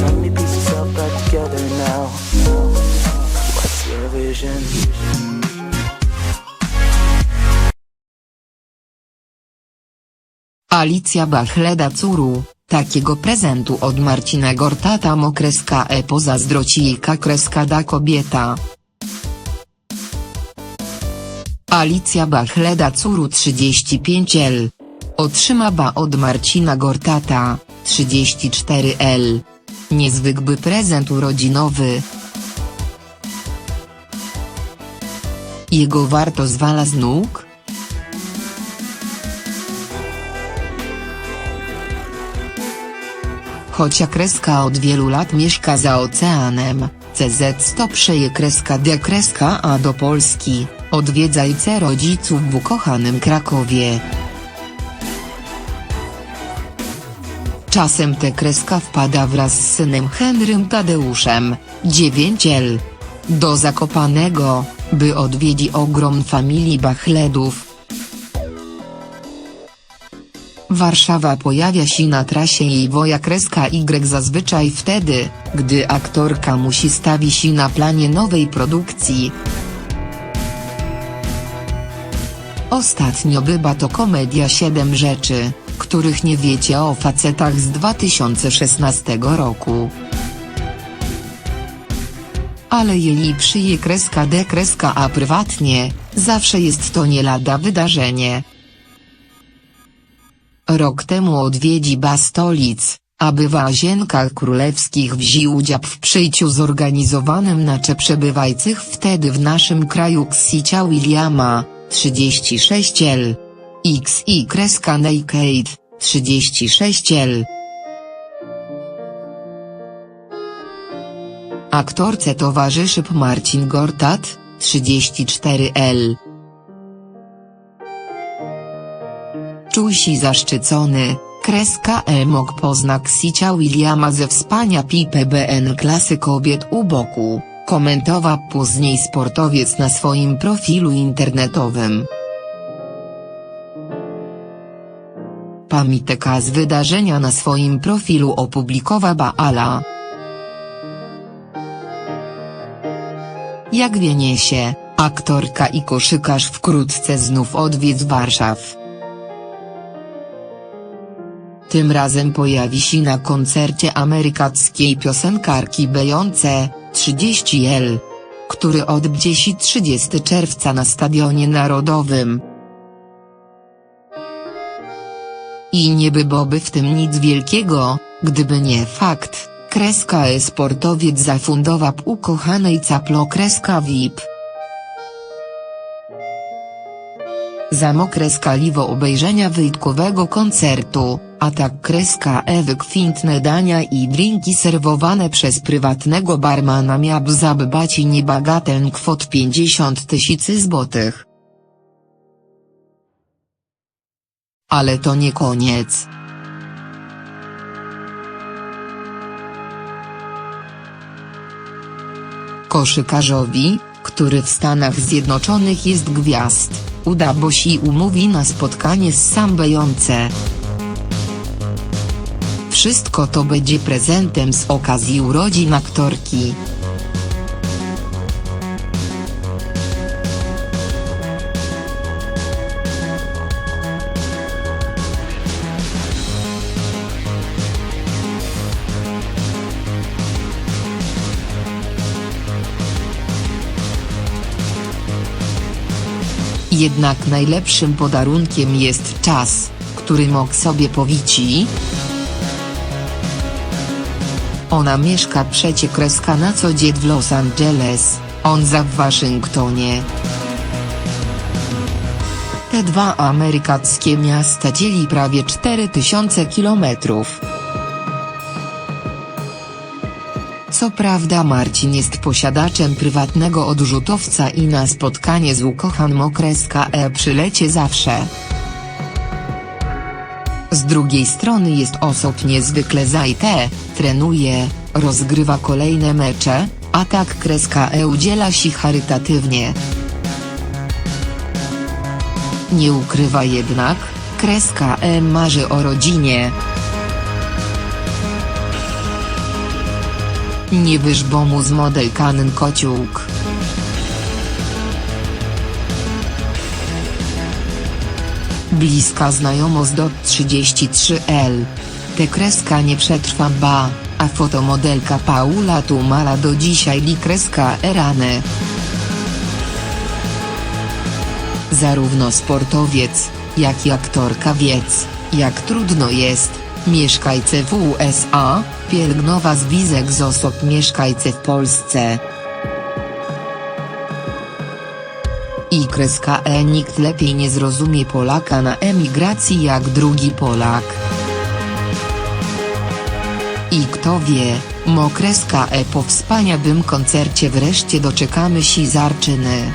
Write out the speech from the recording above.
Now. Alicja Bachleda Curu, takiego prezentu od Marcina Gortata mokreska e pozazdroci jej kreska da kobieta. Alicja Bachleda Curu 35L. Otrzyma ba od Marcina Gortata, 34L. Niezwykły prezent urodzinowy. Jego warto zwala z nóg? Chocia kreska od wielu lat mieszka za oceanem, CZ stop szeje kreska D kreska A do Polski, odwiedzajce rodziców w ukochanym Krakowie. Czasem te kreska wpada wraz z synem Henrym Tadeuszem, 9L. Do Zakopanego, by odwiedzi ogrom familii Bachledów. Warszawa pojawia się na trasie jej woja kreska Y zazwyczaj wtedy, gdy aktorka musi stawić się na planie nowej produkcji. Ostatnio była to komedia 7 rzeczy, których nie wiecie o facetach z 2016 roku. Ale jej przyje kreska D kreska A prywatnie, zawsze jest to nie lada wydarzenie. Rok temu odwiedzi ba stolic, aby w Łazienkach Królewskich wziął udział w przyjściu zorganizowanym na cze przebywajcych wtedy w naszym kraju Ksicia Williama, 36L. XY Naked, 36L. Aktorce towarzyszy Marcin Gortat, 34L. Czuł się zaszczycony, kreska Emok pozna Ksicia Williama ze wspania PPBN klasy kobiet u boku, komentował później sportowiec na swoim profilu internetowym. Pamięteka z wydarzenia na swoim profilu opublikowała Ala. Jak wienie się, aktorka i koszykarz wkrótce znów odwiedz Warszaw. Tym razem pojawi się na koncercie amerykańskiej piosenkarki Beyoncé, 30L, który odbędzie się 30 czerwca na Stadionie Narodowym. I nie byłoby w tym nic wielkiego, gdyby nie fakt, kreska e-sportowiec zafundował ukochanej caplo kreska VIP. Zamok kreska obejrzenia wyjątkowego koncertu, a tak kreska e wykwintne dania i drinki serwowane przez prywatnego barmana miał zabać i niebagatelny kwot 50 tysięcy złotych. Ale to nie koniec. Koszykarzowi, który w Stanach Zjednoczonych jest gwiazd, udało się umówi na spotkanie z sam. Wszystko to będzie prezentem z okazji urodzin aktorki. Jednak najlepszym podarunkiem jest czas, który mógł sobie powici. Ona mieszka przecie kreska na co dzień w Los Angeles, on za w Waszyngtonie. Te dwa amerykańskie miasta dzieli prawie 4000 kilometrów. Co prawda Marcin jest posiadaczem prywatnego odrzutowca i na spotkanie z ukochaną kreska E przylecie zawsze. Z drugiej strony jest osób niezwykle zajte, trenuje, rozgrywa kolejne mecze, a tak kreska E udziela się charytatywnie. Nie ukrywa jednak, kreska E marzy o rodzinie. Nie wyż bo mu z model kanen kociuk. Bliska znajomość do 33L. Te kreska nie przetrwa ba, a fotomodelka Paula Tumala do dzisiaj li kreska erane. Zarówno sportowiec, jak i aktorka wiec, jak trudno jest, mieszkajce w USA, pielgnowa zwizek z osób mieszkajce w Polsce. I kreska E nikt lepiej nie zrozumie Polaka na emigracji jak drugi Polak. I kto wie, mo kreska E po wspaniałym koncercie wreszcie doczekamy si zarczyny.